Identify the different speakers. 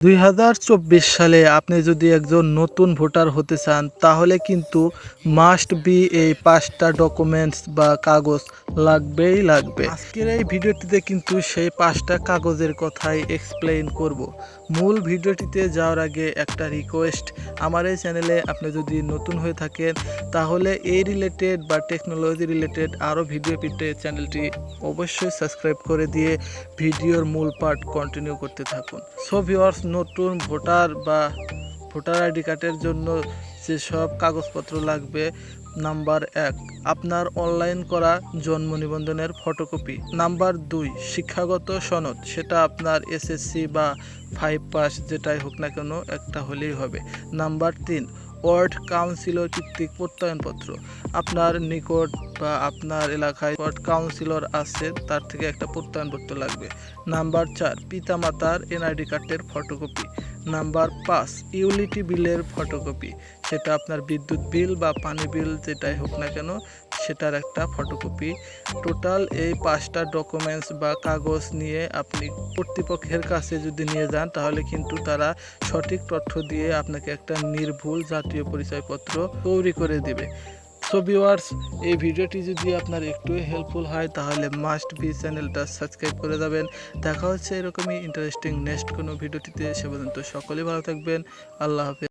Speaker 1: দুই হাজার চব্বিশ সালে আপনি যদি একজন নতুন ভোটার হতে চান, তাহলে কিন্তু মাস্ট বি এই পাঁচটা ডকুমেন্টস বা কাগজ লাগবেই লাগবে। আজকের এই ভিডিওটিতে কিন্তু সেই পাঁচটা কাগজের কথাই এক্সপ্লেইন করব। মূল ভিডিওটিতে যাওয়ার আগে একটা রিকোয়েস্ট আমার এই চ্যানেলে আপনি যদি নতুন হয়ে থাকেন, তাহলে এই রিলেটেড বা টেকনোলজি রিলেটেড আরও ভিডিও পেতে চ্যানেলটি অবশ্যই সাবস্ক্রাইব করে দিয়ে ভিডিওর মূল পার্ট কন্টিনিউ করতে থাকুন। সো ভিওয়ার্স নতুন ভোটার বা ভোটার আইডি কার্ডের জন্য যেসব কাগজপত্র লাগবে, নাম্বার এক, আপনার অনলাইন করা জন্ম নিবন্ধনের ফটোকপি নাম্বার দুই, শিক্ষাগত সনদ, সেটা আপনার এসএসসি বা ফাইভ পাস যেটাই হোক না কেন, একটা হলেই হবে। নাম্বার তিন ওয়ার্ড কাউন্সিলর কর্তৃক প্রত্যয়নপত্র। আপনার নিকট বা আপনার এলাকায় ওয়ার্ড কাউন্সিলর আছে, তার থেকে একটা প্রত্যয়নপত্র লাগবে। নাম্বার চার, পিতামাতার এনআইডি কার্ডের ফটোকপি নাম্বার পাঁচ ইউলিটি বিলের ফটোকপি। সেটা আপনার বিদ্যুৎ বিল বা পানি বিল যেটাই হোক না কেন, সেটার একটা ফটোকপি। টোটাল এই পাঁচটা ডকুমেন্টস বা কাগজ নিয়ে আপনি কর্তৃপক্ষের কাছে যদি নিয়ে যান, তাহলে কিন্তু তারা সঠিক তথ্য দিয়ে আপনাকে একটা নির্ভুল জাতীয় পরিচয়পত্র তৈরি করে দিবে। সো ভিউয়ার্স এই ভিডিওটি যদি আপনার একটু হেল্পফুল হয়, তাহলে মাস্ট বি চ্যানেলটা সাবস্ক্রাইব করে যাবেন দেখা হচ্ছে এরকমই ইন্টারেস্টিং নেক্সট কোনো ভিডিওটিতে, সে পর্যন্ত সকলেই ভালো থাকবেন। আল্লাহ হাফেজ।